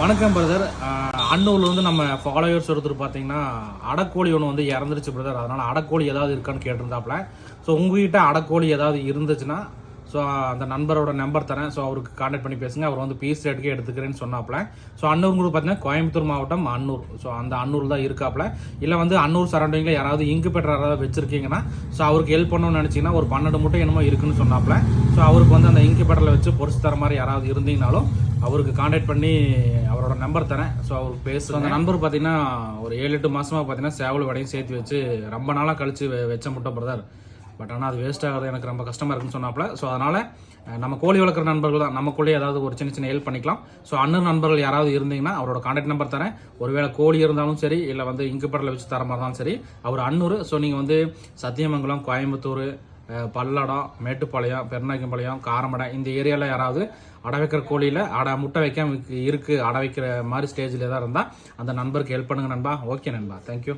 வணக்கம் பிரதர் அன்னூரில் வந்து நம்ம ஃபாலோயர்ஸ் ஒருத்தர் பார்த்தீங்கன்னா அடக்கோழி ஒன்று வந்து இறந்துருச்சு பிரதர் அதனால் அடக்கோழி ஏதாவது இருக்கான்னு கேட்டிருந்தாப்புல. ஸோ உங்ககிட்ட அடக்கோழி ஏதாவது இருந்துச்சுன்னா ஸோ அந்த நண்பரோட நம்பர் தரேன். ஸோ அவருக்கு கான்டாக்ட் பண்ணி பேசுங்க. அவர் வந்து பீஸ் ரேட்டுக்கே எடுத்துக்கிறேன்னு சொன்னாப்புல. ஸோ அன்னூருங்கிறது பார்த்தீங்கன்னா கோயம்புத்தூர் மாவட்டம் அன்னூர். ஸோ அந்த அன்னூர் தான் இருக்காப்புல. இல்லை வந்து அன்னூர் சரௌண்டிங்கில் யாராவது இங்கு பெற்ற யாராவது வச்சுருக்கீங்கன்னா ஸோ அவருக்கு ஹெல்ப் பண்ணணும்னு நினச்சிங்கன்னா ஒரு பன்னெண்டு மூட்டை என்னமோ இருக்குன்னு சொன்னாப்புல. ஸோ அவருக்கு வந்து அந்த இங்கு பெட்டரில் வச்சு பொறிச்சு தர மாதிரி யாராவது இருந்தீங்கனாலும் அவருக்கு காண்டாக்ட் பண்ணி அவரோட நம்பர் தரேன். ஸோ அவர் பேசுகிற அந்த நம்பர் பார்த்தீங்கன்னா ஒரு ஏழு எட்டு மாதமாக பார்த்தீங்கன்னா சேவல் வடையும் சேர்த்து வச்சு ரொம்ப நாளாக கழிச்சு வெ- வச்ச முட்டை பிரதர் பட் ஆனால் அது வேஸ்ட் ஆகிறது எனக்கு ரொம்ப கஷ்டமாக இருக்குன்னு சொன்னாப்புல. ஸோ அதனால் நம்ம கோழி வளர்க்குற நண்பர்கள் தான். நமக்குள்ளே ஏதாவது ஒரு சின்ன சின்ன ஹெல்ப் பண்ணிக்கலாம். ஸோ அண்ணன் நண்பர்கள் யாராவது இருந்தீங்கன்னா அவரோட காண்டாக்ட் நம்பர் தரேன். ஒருவேளை கோழி இருந்தாலும் சரி இல்லை வந்து இங்கு வச்சு தர மாதிரி இருந்தாலும் சரி. அவர் அன்னூர். ஸோ நீங்கள் வந்து சத்தியமங்கலம் கோயம்புத்தூர் பல்லடம் மேட்டுப்பாளையம் பெருநாயக்கம்பாளையம் காரமடை இந்த ஏரியாவில் யாராவது அடை வைக்கிற கோழியில் அடை முட்டை வைக்காம இருக்கு- அடை வைக்கிற மாதிரி ஸ்டேஜில் தான் இருந்தால் அந்த நண்பருக்கு ஹெல்ப் பண்ணுங்க நண்பா. ஓகே நண்பா. தேங்க்யூ